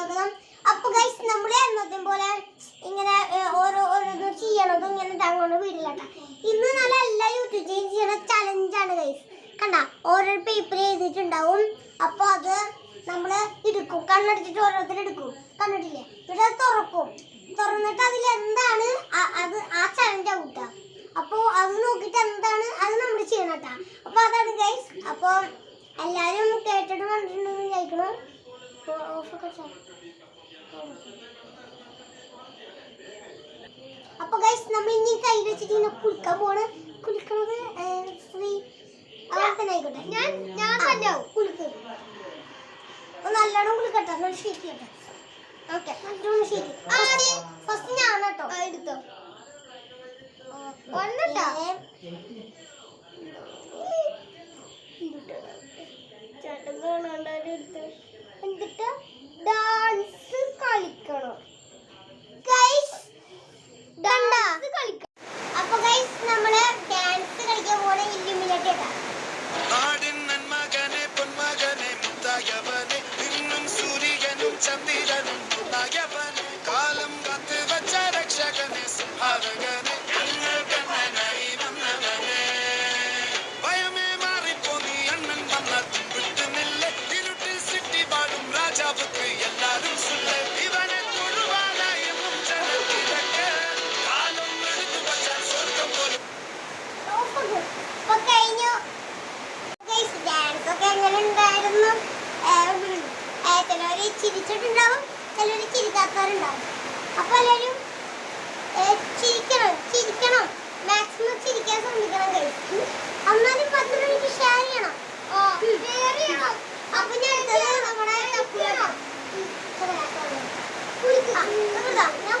സ്വാഗതം അപ്പൊ ഗൈസ് നമ്മുടെ എന്നതും പോലെ ഇങ്ങനെ ഓരോ ഓരോന്നും ചെയ്യണതും ഇങ്ങനെ തങ്ങോണ്ട് വീട്ടിലട്ട ഇന്ന് നല്ല എല്ലാ യൂട്യൂബ് ചെയ്യണ ചലഞ്ചാണ് ഗൈസ് കണ്ട? ഓരോ പേപ്പർ എഴുതിയിട്ടുണ്ടാവും. അപ്പൊ അത് നമ്മൾ എടുക്കും. കണ്ണടിച്ചിട്ട് ഓരോരുത്തർ എടുക്കും. കണ്ടിട്ടില്ലേ? അത് തുറക്കും. തുറന്നിട്ട് അതിൽ എന്താണ്? അത് ആ ചലഞ്ച് കൂട്ടുക അപ്പോൾ അത് നോക്കിയിട്ട് എന്താണ്? അത് നമ്മൾ ചെയ്യണം കേട്ടാ അപ്പൊ അതാണ് ഗൈസ് അപ്പോൾ എല്ലാവരും കേട്ടിട്ട് കണ്ടിട്ടുണ്ടെന്ന് വിചാരിക്കണം അപ്പൊ ഗൈസ് നമ്മൾ ഇനി കൈ വെച്ചിട്ട് ഇങ്ങനെ കുളിക്കാൻ പോണ് കുളിക്കണത് ഫ്രീ ആയിക്കോട്ടെ. ഞാൻ ഞാൻ തന്നെ കുളിക്കും. അപ്പൊ നല്ലോണം കുളിക്കട്ടെ നല്ല ശരിക്കട്ടെ ഓക്കെ നല്ലോണം ശരി ഫസ്റ്റ് ഞാൻ കേട്ടോ. എടുത്തോ. ഒന്നട്ടാ ചിരിച്ചിട്ടുണ്ടാവും ചിലർ ചിരിക്കാത്തവരുണ്ടാവും. അപ്പൊ എല്ലാവരും ചിരിക്കണം ചിരിക്കണം. മാക്സിമം ചിരിക്കാൻ ശ്രമിക്കണം ഗൈസ് എന്നാലും പത്ത് മണിക്ക് ഷെയർ ചെയ്യണം. അപ്പൊ ഞാൻ നമ്മുടെ കുറച്ചൊക്കെ ഉം, കുറച്ചൊക്കെ. കുളിക്ക്. ആ, ഇതാ, ഞാൻ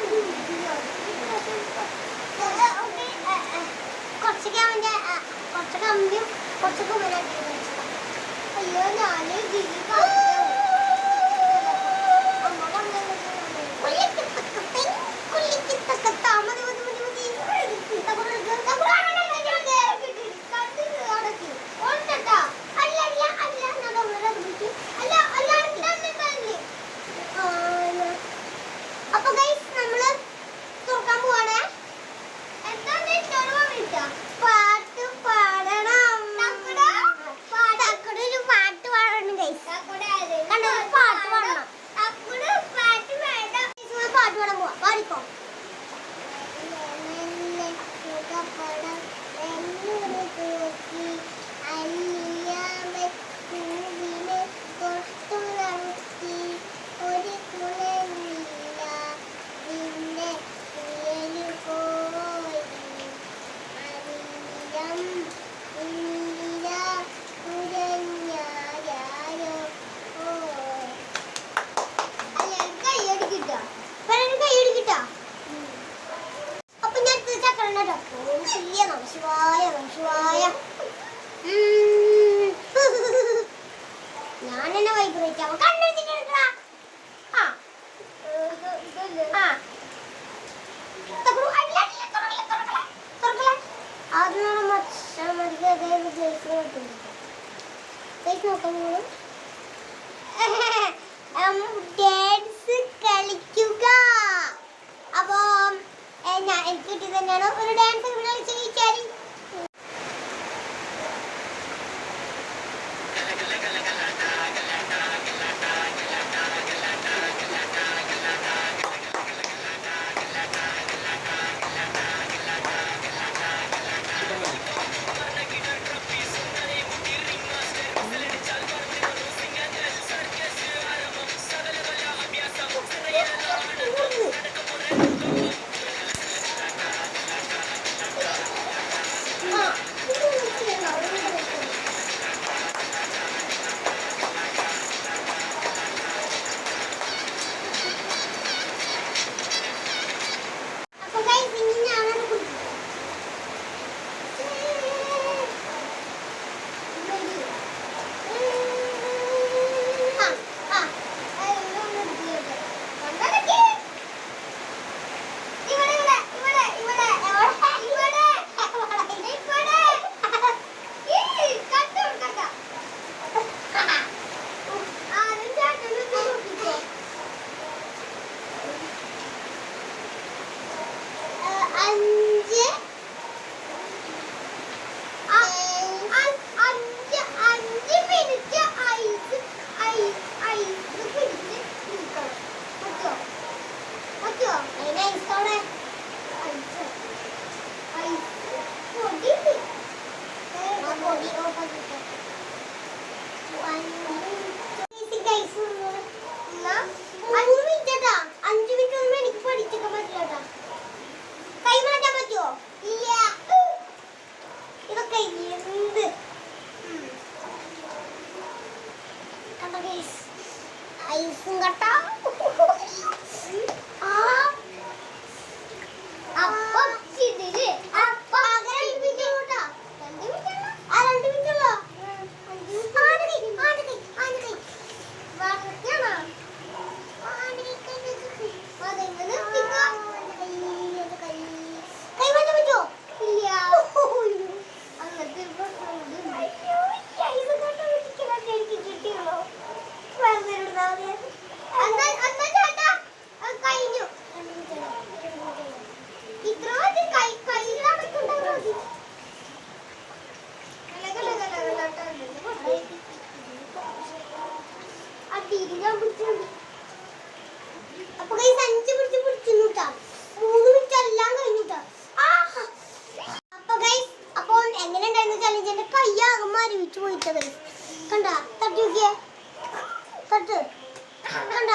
ഇത് എന്നെ വൈബ്രേറ്റ് ആവും കണ്ണടിച്ചിട്ട് എടുക്കടാ ആ ആ അതിനോട് മത്സരം അതായത് ജയിച്ചു നോക്കുന്നു ജയിച്ചു നോക്കുമ്പോഴും ഡാൻസ് കളിക്കുക അപ്പോൾ ഞാൻ എനിക്ക് കിട്ടിയത് തന്നെയാണ് ഒരു ഡാൻസ് കളിച്ച് കഴിച്ചാൽ കല കല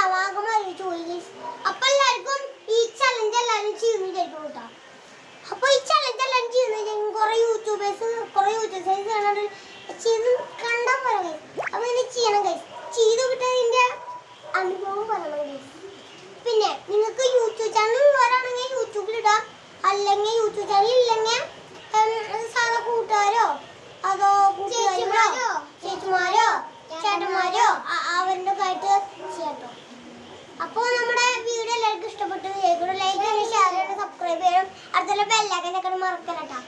ലവാകമായി ചോദിക്കും അപ്പൊ എല്ലാവർക്കും ഈ ചലഞ്ച് എല്ലാവരും ചെയ്യുന്നില്ലായിരിക്കും കേട്ടോ. അപ്പൊ ഈ ചലഞ്ച് എല്ലാവരും ചെയ്യുന്ന കുറെ യൂട്യൂബേഴ്സ് കുറെ യൂട്യൂബേഴ്സ് ചെയ്ത് കണ്ടാൽ ചെയ്ത് കണ്ടാൽ പോലെ അപ്പൊ ഇനി ചെയ്യണം കഴിച്ചു സബ്സ്ക്രൈബ് അടുത്തുള്ള ബെല്ലൈക്കൻ ഞങ്ങൾ കേട്ടോ